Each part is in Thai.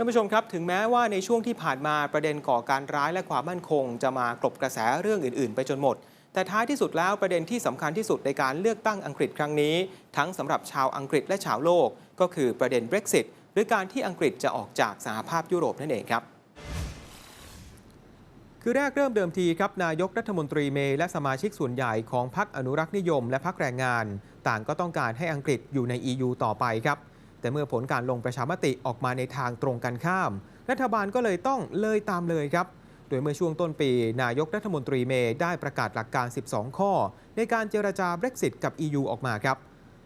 ท่านผู้ชมครับ ถึงแม้ว่าในช่วงที่ผ่านมาประเด็นก่อการร้ายและความมั่นคง จะมากลบกระแสเรื่องอื่น ๆ ไปจนหมด แต่ท้ายที่สุดแล้วประเด็นที่สำคัญที่สุดในการเลือกตั้งอังกฤษครั้งนี้ ทั้งสำหรับชาวอังกฤษและชาวโลก ก็คือประเด็น Brexit หรือการที่อังกฤษจะออกจากสหภาพยุโรปนั่นเองครับคือแรกเริ่มเดิมทีครับนายกรัฐมนตรีเมย์และสมาชิกส่วนใหญ่ของพรรคอนุรักษ์นิยม และพรรคแรงงาน ต่างก็ต้องการให้อังกฤษอยู่ใน EU ต่อไปครับ แต่เมื่อผลการลงประชามติออกมาในทางตรงกันข้าม รัฐบาลก็เลยต้องเลยตามเลยครับ โดยเมื่อช่วงต้นปี นายกรัฐมนตรีเมย์ได้ประกาศหลักการ 12 ข้อ ในการเจรจา Brexit กับ EU ออกมาครับ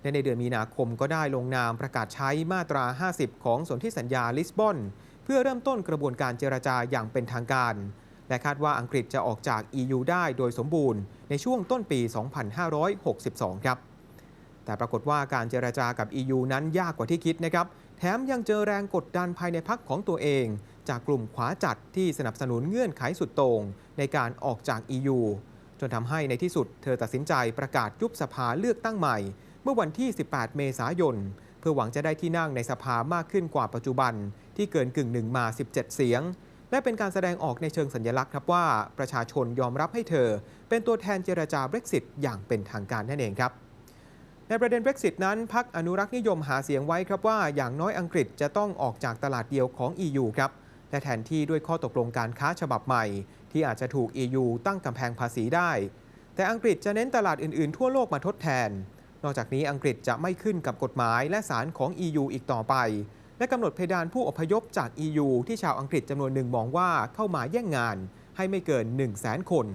และในเดือนมีนาคมก็ได้ลงนามประกาศใช้มาตรา 50 ของสนธิสัญญาลิสบอน เพื่อเริ่มต้นกระบวนการเจรจาอย่างเป็นทางการ และคาดว่าอังกฤษจะออกจาก EU ได้โดยสมบูรณ์ในช่วงต้นปี 2562 ครับ แต่ปรากฏว่าการเจรจากับ EU นั้นยากกว่าที่คิดนะครับ แถมยังเจอแรงกดดันภายในพักของตัวเอง จากกลุ่มขวาจัดที่สนับสนุนเงื่อนไขสุดโต่งในการออกจาก EU จนทำให้ในที่สุดเธอตัดสินใจประกาศยุบสภาเลือกตั้งใหม่ เมื่อวันที่ 18 เมษายน เพื่อหวังจะได้ที่นั่งในสภามากขึ้นกว่าปัจจุบัน ที่เกินกึ่งหนึ่งมา 17 เสียง และเป็นการแสดงออกในเชิงสัญลักษณ์ครับว่าประชาชนยอมรับให้เธอ เป็นตัวแทนเจรจา Brexit อย่างเป็นทางการนั่นเองครับ ในประเด็น Brexit นั้นพรรคอนุรักษ์นิยมหาเสียงไว้ครับว่าอย่างน้อยอังกฤษจะต้องออกจากตลาดเดียวของ EU ครับและแทนที่ด้วยข้อตกลงการค้าฉบับใหม่ ที่อาจจะถูก EU ตั้งกำแพงภาษีได้ แต่อังกฤษจะเน้นตลาดอื่นๆ ทั่วโลกมาทดแทน นอกจากนี้อังกฤษจะไม่ขึ้นกับกฎหมายและศาลของ EU อีกต่อไป และกำหนดเพดานผู้อพยพจาก EU ที่ชาวอังกฤษจำนวนหนึ่งมองว่าเข้ามาแย่งงาน ให้ไม่เกิน 1 0 0 0 0แสนคน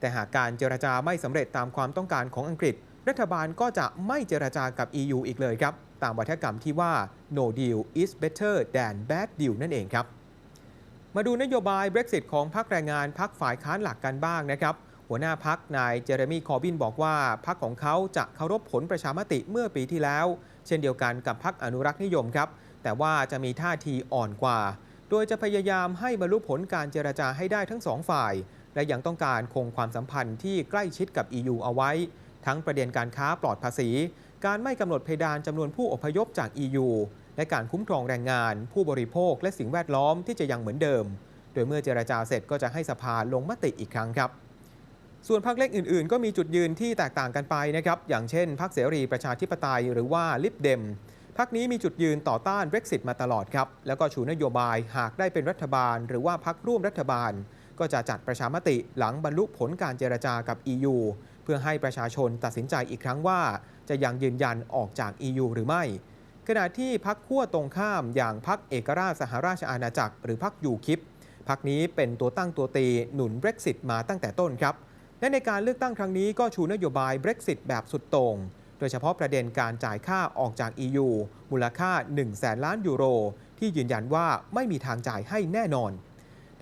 แต่หากการเจรจาไม่สำเร็จตามความต้องการของอังกฤษ รัฐบาลก็จะไม่เจรจากับ EU อีกเลยครับ ตามวัฒกรรมที่ว่า no deal is better than bad deal นั่นเองครับ มาดูนโยบาย Brexit ของพรรคแรงงานพรรคฝ่ายค้านหลักกันบ้างนะครับหัวหน้าพรรคนายเจเรมีคอร์บินบอกว่าพรรคของเขาจะเคารพผลประชามติเมื่อปีที่แล้ว เช่นเดียวกันกับพรรคอนุรักษ์นิยมครับ แต่ว่าจะมีท่าทีอ่อนกว่า โดยจะพยายามให้บรรลุผลการเจรจาให้ได้ทั้งสองฝ่าย และยังต้องการคงความสัมพันธ์ที่ใกล้ชิดกับ EU เอาไว้ ทั้งประเด็นการค้าปลอดภาษี การไม่กำหนดเพดานจำนวนผู้อพยพจาก EU และการคุ้มครองแรงงาน ผู้บริโภค และสิ่งแวดล้อมที่จะยังเหมือนเดิม โดยเมื่อเจรจาเสร็จก็จะให้สภาลงมติอีกครั้งครับ ส่วนพรรคเล็กอื่น ๆ ก็มีจุดยืนที่แตกต่างกันไปนะครับ อย่างเช่นพรรคเสรีประชาธิปไตยหรือว่าลิบเดมพรรคนี้มีจุดยืนต่อต้าน Brexit มาตลอดครับ แล้วก็ชูนโยบายหากได้เป็นรัฐบาล หรือว่าพรรคร่วมรัฐบาล ก็จะจัดประชามติหลังบรรลุผลการเจรจากับ EU เพื่อให้ประชาชนตัดสินใจอีกครั้งว่า จะยังยืนยันออกจาก EU หรือไม่ ขณะที่พรรคขั้วตรงข้ามอย่างพรรคเอกราชสหราชอาณาจักร หรือพรรคยูคิปพรรคนี้เป็นตัวตั้งตัวตีหนุน Brexit มาตั้งแต่ต้นครับ และในการเลือกตั้งครั้งนี้ก็ชูนโยบาย Brexit แบบสุดโต่งโดยเฉพาะประเด็นการจ่ายค่าออกจาก EU มูลค่า1แสนล้านยูโร ที่ยืนยันว่าไม่มีทางจ่ายให้แน่นอน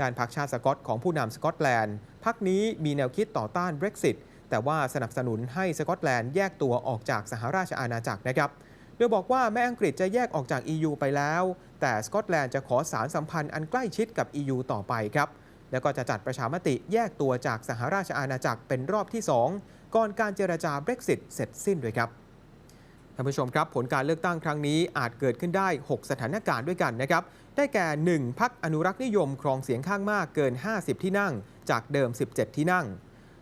ด้านพรรคชาติสกอตของผู้นำสกอตแลนด์พรรคนี้มีแนวคิดต่อต้าน Brexit แต่ว่าสนับสนุนให้สกอตแลนด์แยกตัวออกจากสหราชอาณาจักรนะครับโดยบอกว่าแม้อังกฤษจะแยกออกจาก EU ไปแล้ว แต่สกอตแลนด์จะขอสารสัมพันธ์อันใกล้ชิดกับ EU ต่อไปครับแล้วก็จะจัดประชามติแยกตัวจากสหราชอาณาจักรเป็นรอบที่ 2 ก่อนการเจรจา Brexit เสร็จสิ้นด้วยครับท่านผู้ชมครับ ผลการเลือกตั้งครั้งนี้อาจเกิดขึ้นได้ 6 สถานการณ์ด้วยกันนะครับ ได้แก่ 1. พักอนุรักษ์นิยมครองเสียงข้างมากเกิน 50 ที่นั่ง จากเดิม 17 ที่นั่ง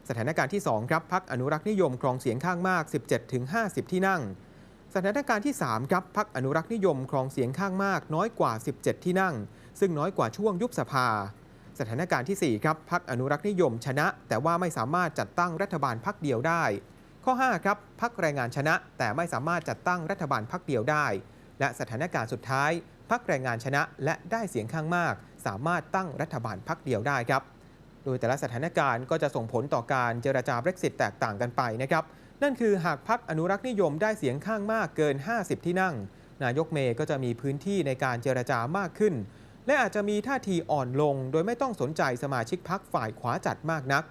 สถานการณ์ที่ 2 ครับพักอนุรักษ์นิยมครองเสียงข้างมาก 17-50 ที่นั่ง สถานการณ์ที่ 3 ครับพักอนุรักษ์นิยมครองเสียงข้างมาก น้อยกว่า 17 ที่นั่ง ซึ่งน้อยกว่าช่วงยุบสภา สถานการณ์ที่ 4 ครับพักอนุรักษ์นิยมชนะ แต่ว่าไม่สามารถจัดตั้งรัฐบาลพักเดียวได้ ข้อ 5 ครับพักแรงงานชนะ แต่ไม่สามารถจัดตั้งรัฐบาลพักเดียวได้ และสถานการณ์สุดท้ายพักแรงงานชนะและได้เสียงข้างมาก สามารถตั้งรัฐบาลพักเดียวได้ครับ โดยแต่ละสถานการณ์ก็จะส่งผลต่อการเจรจา Brexit แตกต่างกันไปนะครับ นั่นคือหากพักอนุรักษ์นิยมได้เสียงข้างมากเกิน 50 ที่นั่ง นายกเมย์ก็จะมีพื้นที่ในการเจรจามากขึ้น และอาจจะมีท่าทีอ่อนลง โดยไม่ต้องสนใจสมาชิกพักฝ่ายขวาจัดมากนัก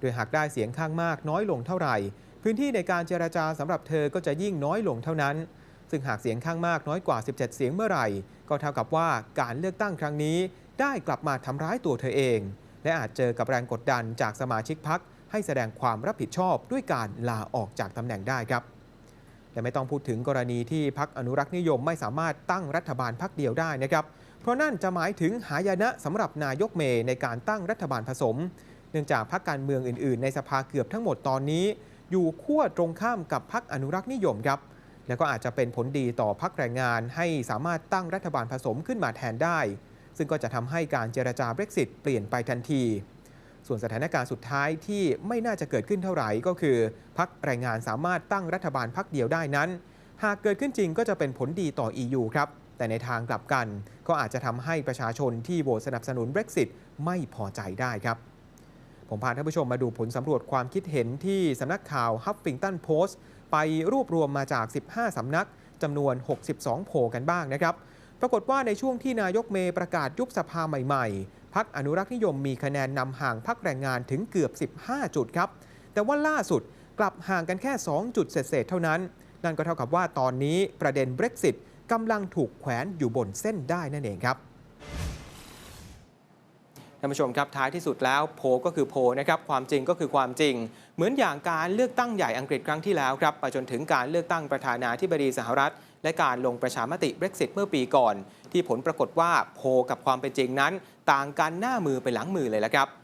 โดยหากได้เสียงข้างมากน้อยลงเท่าไหร่ พื้นที่ในการเจรจาสำหรับเธอก็จะยิ่งน้อยลงเท่านั้นซึ่งหากเสียงข้างมากน้อยกว่า 17 เสียงเมื่อไหร่ ก็เท่ากับว่าการเลือกตั้งครั้งนี้ได้กลับมาทำร้ายตัวเธอเอง และอาจเจอกับแรงกดดันจากสมาชิกพักให้แสดงความรับผิดชอบด้วยการลาออกจากตำแหน่งได้ครับและไม่ต้องพูดถึงกรณีที่พักอนุรักษ์นิยมไม่สามารถตั้งรัฐบาลพักเดียวได้นะครับ เพราะนั่นจะหมายถึงหายนะสำหรับนายกเมย์ในการตั้งรัฐบาลผสม เนื่องจากพรรคการเมืองอื่น ๆ ในสภาเกือบทั้งหมดตอนนี้ อยู่ขั้วตรงข้ามกับพรรคอนุรักษ์นิยมครับ และก็อาจจะเป็นผลดีต่อพรรคแรงงานให้สามารถตั้งรัฐบาลผสมขึ้นมาแทนได้ ซึ่งก็จะทำให้การเจรจา Brexit เปลี่ยนไปทันที ส่วนสถานการณ์สุดท้ายที่ไม่น่าจะเกิดขึ้นเท่าไหร่ก็คือพรรคแรงงานสามารถตั้งรัฐบาลพรรคเดียวได้นั้น หากเกิดขึ้นจริงก็จะเป็นผลดีต่อ EU ครับ แต่ในทางกลับกัน ก็อาจจะทำให้ประชาชนที่โหวตสนับสนุน Brexit ไม่พอใจได้ครับผมพาท่านผู้ชมมาดูผลสำรวจความคิดเห็นที่สำนักข่าว Huffington Post ไปรวบรวมมาจาก 15 สำนักจำนวน 62 โพกันบ้างนะครับ ปรากฏว่าในช่วงที่นายกเมย์ประกาศยุบสภาใหม่ๆพักอนุรักษ์นิยมมีคะแนนนำห่างพักแรงงานถึงเกือบ 15 จุดครับ แต่ว่าล่าสุดกลับห่างกันแค่ 2 จุดเศษๆเท่านั้น นั่นก็เท่ากับว่าตอนนี้ประเด็นเบรกซิตกำลังถูกแขวนอยู่บนเส้นได้นั่นเองครับานผู้ชมครับท้ายที่สุดแล้วโพลก็คือโพลนะครับความจริงก็คือความจริง เหมือนอย่างการเลือกตั้งใหญ่อังกฤษครั้งที่แล้วครับไปจนถึงการเลือกตั้งประธานาธิบดีสหรัฐ และการลงประชามติ Brexit เมื่อปีก่อน ที่ผลปรากฏว่าโพลกับความเป็นจริงนั้น ต่างกันหน้ามือไปหลังมือเลยละครับ